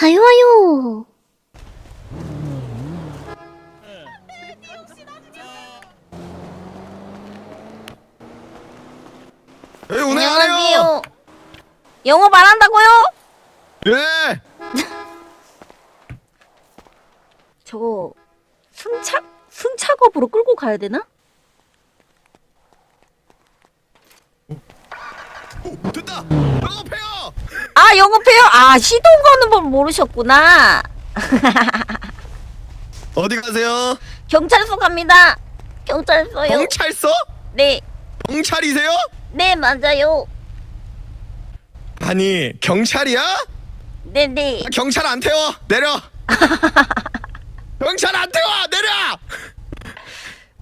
하요 하요. 에 운행하네요. 영어 말한다고요? 예. 저거 승차 승차겁으로 끌고 가야 되나? 됐다. 영업해요. 아 영업해요? 아 시동 거는 법 모르셨구나. 어디 가세요? 경찰서 갑니다. 경찰서요. 경찰서? 네, 경찰이세요? 네 맞아요. 아니 경찰이야? 네 네. 아, 경찰 안 태워. 내려. 경찰 안 태워. 내려.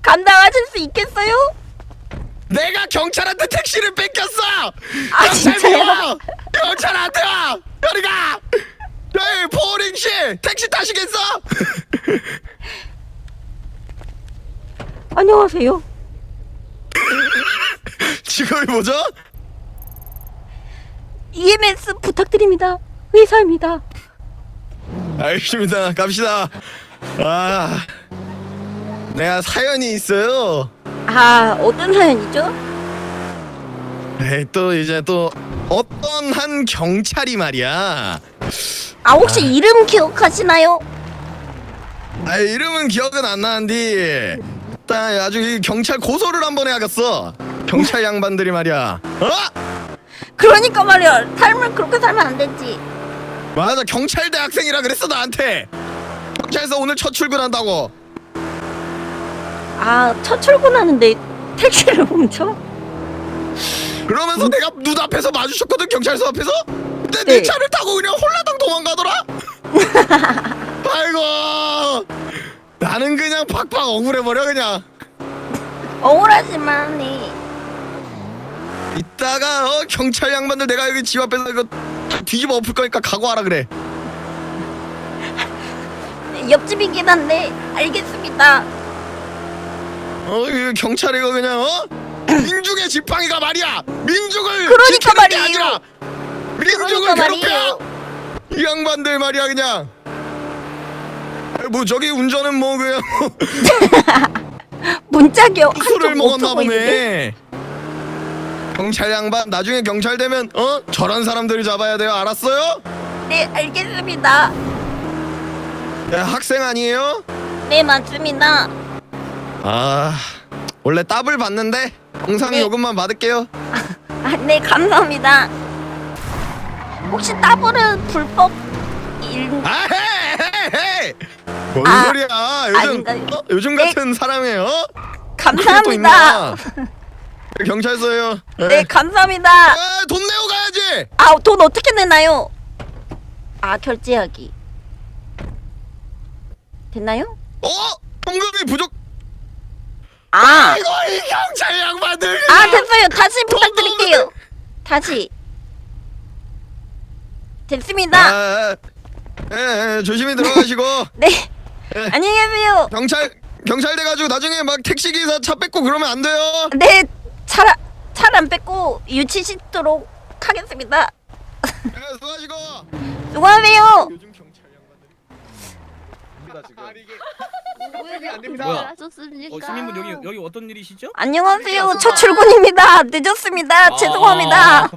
감당하실 수 있겠어요? 내가 경찰한테 택시를 뺏겼어. 아, 경찰 진짜요? 태워. 경찰 안 태워. 여리 가. 에이 포링 씨 택시 타시겠어? 안녕하세요. 직업이 뭐죠? EMS 부탁드립니다. 의사입니다. 알겠습니다. 갑시다. 아, 내가 사연이 있어요. 아 어떤 사연이죠? 에이, 또 이제 또 어떤 한 경찰이 말이야. 아 혹시 이름 기억하시나요? 아, 이름은 기억은 안 나는데 일단 아주 이 경찰 고소를 한 번 해야겠어. 경찰 양반들이 말이야. 어? 그러니까 말이야 삶을 그렇게 살면 안 되지. 맞아 경찰대 학생이라 그랬어 나한테. 경찰서 오늘 첫 출근한다고. 아 첫 출근하는데 택시를 멈춰? 그러면서 내가 눈앞에서 마주쳤거든 경찰서 앞에서. 근데 네. 내 차를 타고 그냥 홀라당 도망가더라. 아이고. 나는 그냥 팍팍 억울해 버려 그냥. 억울하지만 해. 이따가 어 경찰 양반들 내가 여기 집 앞에서 이거 다 뒤집어 엎을 거니까 각오하라 그래. 옆집이긴 한데 알겠습니다. 어 이거 경찰 이거 그냥 어 민중의 지팡이가 말이야 민중을 그러니까 지키는 말이에요. 아니라 민중을 그러니까 괴롭혀 말이에요. 이 양반들 말이야 그냥 아이, 뭐 저기 운전은 뭐 그냥 문짝이요. 술을 한쪽 먹었나 오토바이 있는데? 보네 경찰 양반 나중에 경찰 되면 어 저런 사람들을 잡아야 돼요 알았어요? 네 알겠습니다. 야, 학생 아니에요? 네 맞습니다. 아 원래 따블 받는데 영상 네. 요금만 받을게요 아, 네 감사합니다. 혹시 따블은 불법 일 아, 헤헤헤! 뭔 아, 소리야? 요즘 아닌가요? 어? 요즘 네. 같은 사람이에요? 감사합니다. 경찰서요. 네 감사합니다. 아, 돈 내고 가야지. 아 돈 어떻게 내나요? 아 결제하기 됐나요? 어? 현금이 부족. 아, 이거 이 경찰 양반들. 아 됐어요. 다시 부탁드릴게요. 다시 됐습니다. 아, 예, 예, 조심히 들어가시고 네 예. 안녕히 계세요. 경찰 경찰 돼가지고 나중에 막 택시 기사 차 뺏고 그러면 안 돼요. 네 차라 차안 뺏고 유치시도록 하겠습니다. 예, 수고하시고. 수고하세요. 요즘 경찰 양반들. 뭐야? 좋습니까? 어, 시민분 여기 여기 어떤 일이시죠? 안녕하세요. 첫 출근입니다. 늦었습니다. 죄송합니다. 아,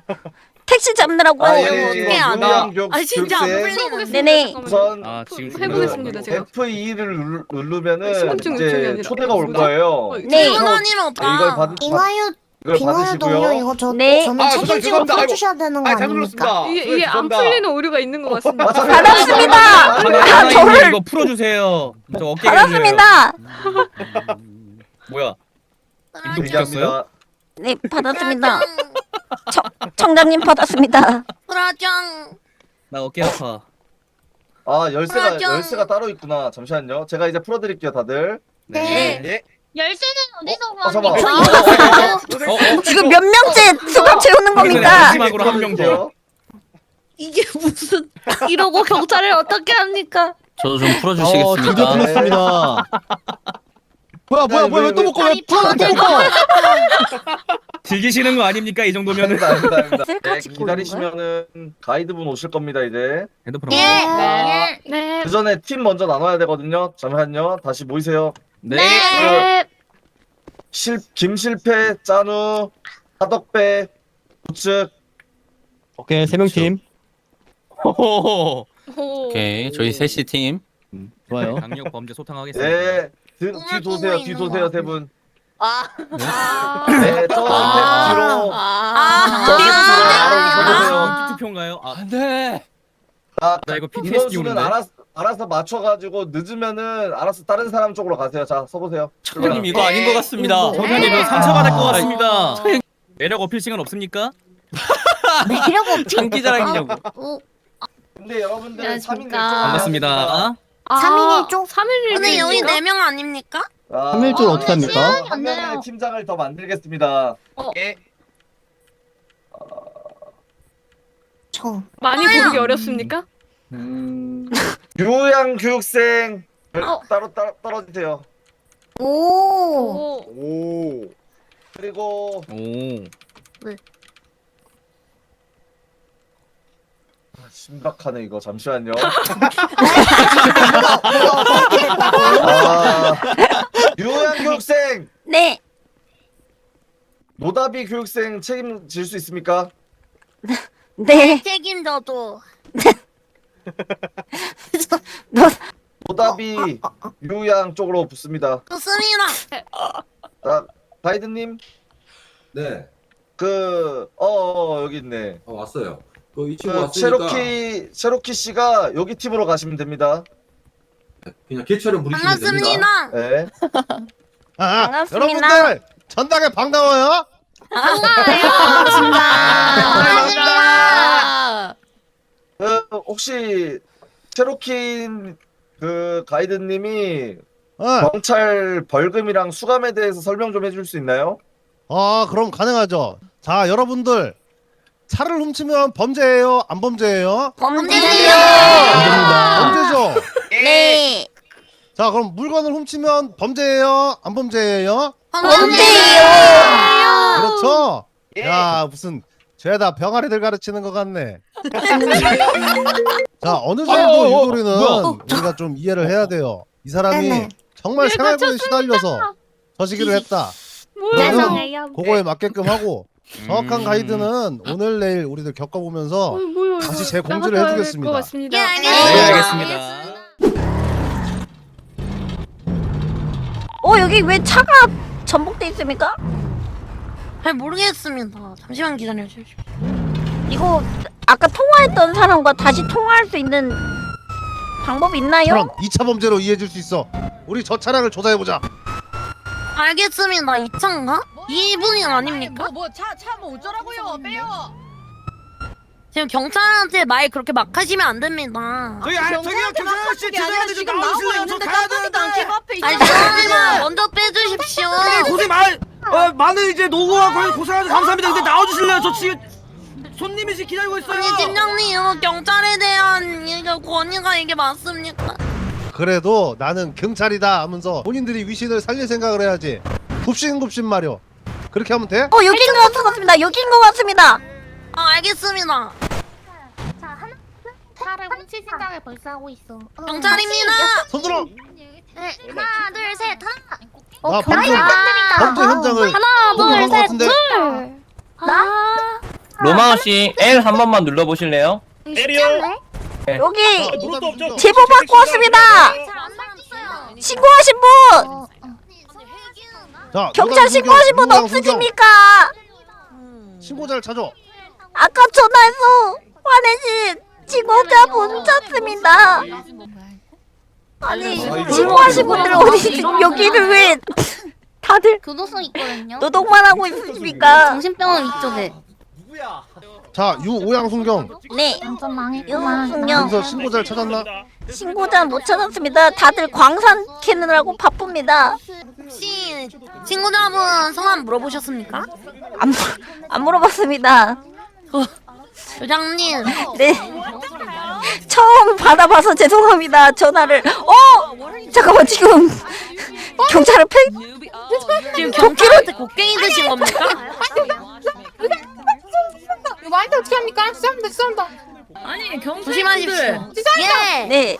택시 잡느라고. 아, 예, 예, 어떻게 예. 안 와? 유명족 아 진짜 안. 풀리는데. 네네. 우선 아, 지금 해보겠습니다 제가. F2를 누르, 누르면은 신분증 요청이 이제 아니라. 초대가 올 거예요. 네. 이건 아니면 네, 이걸 받, 받 잉하유 이걸 받으시고요. 동료 이거 저 네. 저는 아, 책임지고 죄송합니다. 풀주셔야 되는 거 아, 잘못 아닙니까? 눌렀습니다. 이게 이게 안 죄송합니다. 풀리는 오류가 있는 것 같습니다. 아. 받았습니다. 아, 아, 저를- 이거 풀어주세요. 저 어깨 받았습니다. 뭐야? 이거 얘기합니다. 붙였어요? 네 받았습니다. 청 청장님 받았습니다. 브라짱. 나 어깨 아파. 아 열쇠가 맞아. 열쇠가 따로 있구나. 잠시만요. 제가 이제 풀어드릴게요, 다들. 네. 예. 열쇠는 어디서 어, 잠깐만. 구합니까? 어, 어? 지금 몇 명째 수갑 채우는 겁니까? 마지막으로 한 명 더. 이게 무슨 이러고 경찰을 어떻게 합니까? 저도 좀 어, 드디어 풀어주시겠습니까? 풀렸습니다. 뭐야, 뭐야, 야, 뭐야, 왜, 왜또 왜- 먹고, 왜또 먹고, 또 먹고! 즐기시는 거 아닙니까 이 정도면은? 아닙니다, 아닙니다, 아닙니다. 셀카 네, 찍고 있는 거야? 기다리시면은 가이드분 오실 겁니다 이제. 핸드폰. 예. 한번. 네. 그 전에 팀 먼저 나눠야 되거든요. 잠시만요. 다시 모이세요. 네. 네. 실 김실패, 짠우, 하덕배, 우측. 오케이 세 명 팀. 호호호. 오케이 저희 셋이 팀 좋아요. 강력 범죄 소탕하겠습니다. 네. 뒤, 꿈을 뒤 도세요. 꾸고 뒤 있는 도세요 것세 분. 아. 네. 저 아. 뒤로. 아. 저 뒤로 아, 보세요. 인기 투표인가요? 아, 안돼 아, 나 이거 PTSD 인원수는 오는데. 알아서 알아서 맞춰가지고 늦으면은 알아서 다른 사람 쪽으로 가세요. 자, 서보세요. 초장님 이거 아닌 것 같습니다 정현님 이거 상처받을 것 같습니다. 매력 어필 시간 없습니까? 매력 없지. 장기 자랑이냐고 어, 근데 여러분들은 3인 안녕하십니까. 반갑습니다. 아, 3일 1조? 3일 근데 여기 4명 아닙니까? 아, 3일줄 어떻게 합니까? 한 명의 팀장을 더 만들겠습니다. 저. 많이 고르기 어렵습니까? 유양 교육생 어. 따로 따로 떨어지세요. 오. 오. 오. 그리고 오. 아, 심각하네 이거 잠시만요. 아, 유양 교육생 네. 노다비 교육생 책임질 수 있습니까? 네. 책임져도. 너 노다비 유양 쪽으로 붙습니다. 좋습니다. 자, 가이드님 네, 그 어, 어, 여기 있네. 어, 왔어요. 그 이 친구 그 왔으니까 체로키 체로키 씨가 여기 팀으로 가시면 됩니다. 그냥 개처럼 부리시면 됩니다. 반갑습니다. 네. 아, 반갑습니다. 여러분들 전당에 반가워요. 반갑습니다. 그 혹시 체로키 그 가이드님이 어, 경찰 벌금이랑 수감에 대해서 설명 좀 해줄 수 있나요? 어, 그럼 가능하죠. 자, 여러분들 차를 훔치면 범죄예요, 안 범죄예요? 범죄예요. 범죄죠. 네. 자, 그럼 물건을 훔치면 범죄예요, 안 범죄예요? 범죄예요. 그렇죠. 야, 무슨 죄다 병아리들 가르치는 것 같네. 자, 어느 정도 어, 어, 유도리는 뭐야? 우리가 좀 이해를 해야 돼요. 이 사람이 네네. 정말 네, 생활고에 시달려서 저 시기를 했다. 죄송해요. 그거에 맞게끔 하고 정확한 음. 가이드는 오늘 내일 우리들 겪어보면서 다시 재공지를 해주겠습니다. 같습니다. 예, 네, 알겠습니다. 알겠습니다. 어, 여기 왜 차가 전복돼 있습니까? 잘 모르겠습니다. 잠시만 기다려 주십시오. 이거 아까 통화했던 사람과 다시 통화할 수 있는 방법 있나요? 그럼 2차 범죄로 이해해줄 수 있어. 우리 저 차량을 조사해보자. 알겠습니다. 이 차인가? 이분이 아닙니까? 뭐뭐차차뭐 어쩌라고요 빼요 지금 경찰한테 말 그렇게 막 하시면 안 됩니다. 저기 저기요 경찰 아저씨 죄송한데 지금 나오고 있는데 깜빡이도 안 켜고 앞에 아니, 저는 먼저 빼주십시오. 고생 많 어, 많은 이제 노고와 고- 고생하셔서 감사합니다 근데 나와주실래요 저 지금 손님이 지금 기다리고 있어요 아니, 팀장님, 이거 경찰에 대한 권위가 이게 맞습니까? 그래도 나는 경찰이다 하면서 본인들이 위신을 살릴 생각을 해야지. 굽신굽신 말이오. 그렇게 하면 돼? 어, 여긴 것 같습니다. 여긴 것 같습니다. 아, 알겠습니다. 자, 하나, 차를 훔칠 생각을 벌써 하고 있어. 경찰입니다. 손들어. 네, 하나, 둘, 셋, 하나. 나 범죄 아, 범죄 현장을 하나, 보고 간것 같은데. 나? 로마아 씨 L 한 번만 눌러 보실래요? 내려 여기 노답 없죠? 제보 받고 왔습니다. 잘안 나왔어요. 신고하신 분! 어, 어. 자, 경찰 신고하신 분. 없으십니까? 신고자를 찾아. 아까 전화해서 화내신 신고자 분 찾습니다. 아니, 신고하신 분들 어디 여기를 왜 다들 교도소 있거든요. 노동만 하고 있으십니까? 정신병원 이쪽에. 누구야? 자, 유오양 순경. 네, 완전 망했구만. 유승경 여기서 신고자를 찾았나? 신고자 못 찾았습니다. 다들 광산 캐느라고 바쁩니다. 혹시 신고자분 성함 물어보셨습니까? 안, 물- 안 물어봤습니다. 부장님. 네. 처음 받아봐서 죄송합니다. 전화를. 어! 잠깐만, 지금. 어? 경찰을 패. 지금 어? 경찰한테 곡괭이 드신 겁니까? 이거 말도 어떻게 합니까? 쌈다 쌈다. 아니 경찰분들 조심하십시오. 예. 네. 네.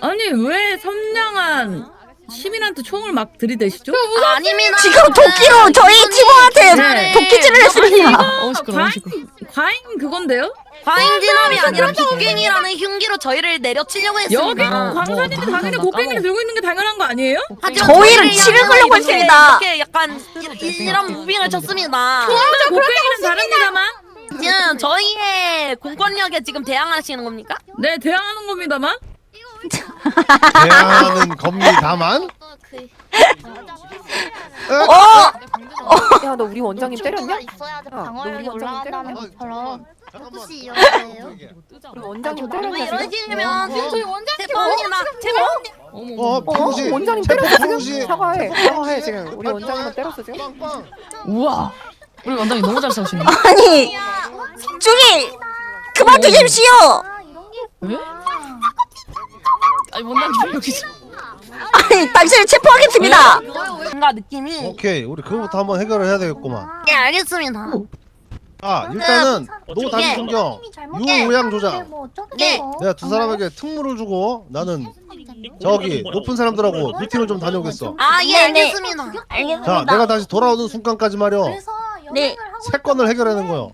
아니 왜 선량한 시민한테 총을 막 들이대시죠? 아, 아닙니다. 지금 도끼로 저희 직원한테 네. 도끼질을 했습니다. 어, 과잉, 과잉 그건데요? 과잉 진압이 아니라 곡괭이라는 흉기로 저희를 내려치려고 했습니다. 광산인데 당연히 곡괭이를 들고 있는 게 당연한 거 아니에요? 하지만 저희를 저희를 치를 걸려고 이렇게- 했습니다. 이렇게 약간 이- 이런 무빙을 쳤습니다. 곡괭이는 다릅니다만 지금 저희의 공권력에 지금 대항하시는 겁니까? 네 대항하는 겁니다만 대하는 겁니다만. 야너 우리 원장님 때렸냐? 있어야지 야, 방어력이 너 우리 올라간다는 원장님 것처럼 잠깐만. 혹시 이러세요? 우리 원장님 왜 때렸냐 지금? 이러시면 저희 원장님 제법입니다. 제법. 어. 어? 원장님 체포 때렸어 지금? 사과해 사과해 지금 우리 원장님은 때렸어 지금? 빵빵. 우와 우리 원장님 너무 잘 싸우시네 아니 중이 그만 두십시오. 아 이런 게 아니 원장님 여기 아니 당신을 체포하겠습니다. 뭔가 느낌이. 오케이, 우리 그거부터 한번 해결을 해야 되겠구만. 네 알겠습니다. 아, 일단은 노 예. 선생님이 잘못 유오양 조장. 뭐 어쩌겠어. 네. 내가 두 사람에게 특무를 주고 나는 저기 높은 사람들하고 미팅을 좀 다녀오겠어. 아 예 네, 네. 알겠습니다. 알겠습니다. 자, 내가 다시 돌아오는 순간까지 말이야. 그래서 네. 세 건을 해결하는 거요.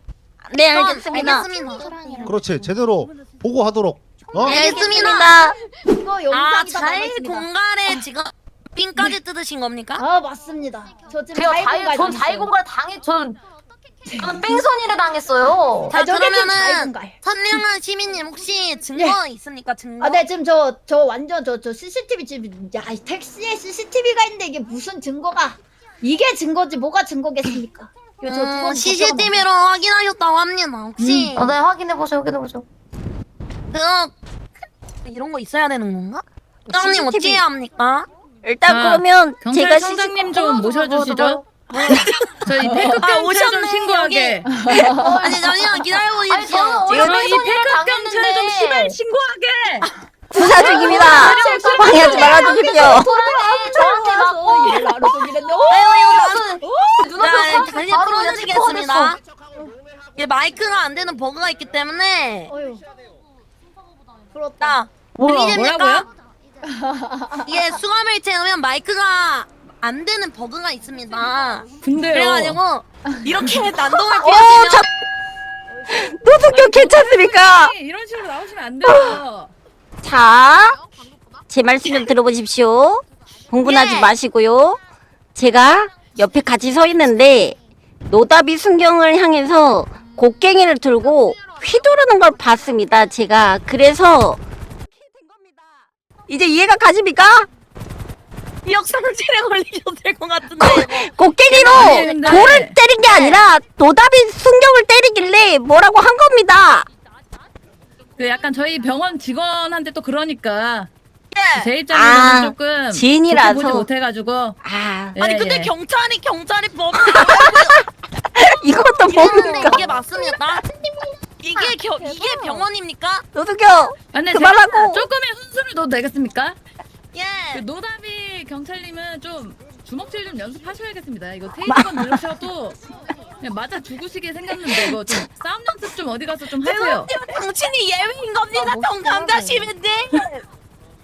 네 알겠습니다. 알겠습니다. 그렇지, 제대로 보고하도록. 어? 네, 알겠습니다. 이거 아 영상이다 자일. 공간에 지금 핀까지 뜯으신 겁니까? 아 맞습니다. 저 지금 제가 자일 공간 전 자일공갈 당해 전 저는 뺑소니를 당했어요. 자 그러면은. 선량한 시민님 혹시 증거 있습니까 증거? 아, 네, 지금 저, 저 완전 저, 저 CCTV 지금, 야, 이 택시에 CCTV가 있는데 이게 무슨 증거가, 이게 증거지, 뭐가 증거겠습니까? 이거 저 음, 두번 CCTV로 확인하셨다고 합니다. 혹시 네, 확인해 보세요, 확인해 보세요. 그거 이런 거 있어야 되는 건가? 부장님 어찌 해야 합니까? 일단 자, 그러면 제가 경찰청장님 좀 모셔주시죠 저희 패급 아, 경찰 좀 오셨네, 신고하게 아니 잠시만 기다려 보십시오. 저희 패급 경찰 좀 시발 신고하게 수사 중입니다. 방해하지 말아주십시오. 저한테 맞고 일을 하러 오기는 자, 다시 풀어드리겠습니다. 이게 마이크가 안 되는 버그가 있기 때문에 어휴. 부럽다. 자 들리십니까? 이게 수감을 채우면 마이크가 안 되는 버그가 있습니다. 근데요 그래가지고 이렇게 난동을 어, 피우시면 참. 노숙경 괜찮습니까? 이런 식으로 나오시면 안 돼요 자, 제 말씀 좀 들어보십시오. 흥분하지 예. 마시고요. 제가 옆에 같이 서 있는데 노다비 순경을 향해서 곡괭이를 들고 휘두르는 걸 봤습니다. 제가 그래서 이제 이해가 가십니까? 역상실에 걸리셔도 될 것 같은데. 곡괭이로 근데- 돌을 때린 게 아니라 노다비 순경을 때리길래 뭐라고 한 겁니다. 그 약간 저희 병원 직원한테 또 그러니까 예. 제 입장에서는 아, 조금 지인이라서. 좋게 보지 못해가지고 아, 예, 아니 근데 예. 경찰이 경찰이 법을 이것도 뭡니까? 이게 맞습니까? 이게 겨, 이게 병원입니까? 아, 근데 그만하고. 제가 조금의 훈수를 넣어도 되겠습니까? 그 예. 노다비 경찰님은 좀 주먹질 좀 연습하셔야겠습니다. 이거 테이프만 누르셔도 그냥 맞아 죽으시게 생겼는데 이거 좀 싸움 연습 좀 어디 가서 좀 하세요. 당신이 예외인 겁니다. 정감자 시민들.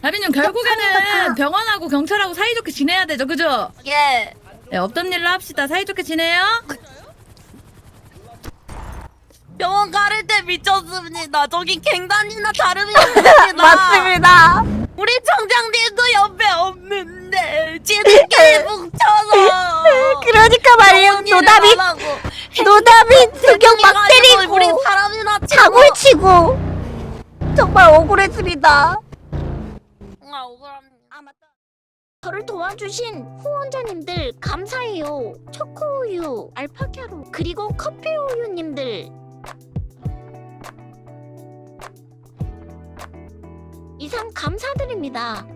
다빈님 결국에는 병원하고 경찰하고 사이좋게 지내야 되죠, 그죠? 예. 네, 없던 일로 합시다. 사이좋게 지내요. 병원 가를 때 미쳤습니다. 저기 갱단이나 다름이 없습니다. 맞습니다. 우리 청장님도 옆에 없는데 지들끼리 뭉쳐서 그러니까 말이에요. 안 하고 노다비 순경 막 때리고 우리 사람이나 치고 사고를 치고 정말 억울했습니다. 정말 억울합니다. 아 맞다. 저를 도와주신 후원자님들 감사해요. 초코우유, 알파카로 그리고 커피우유님들 이상 감사드립니다.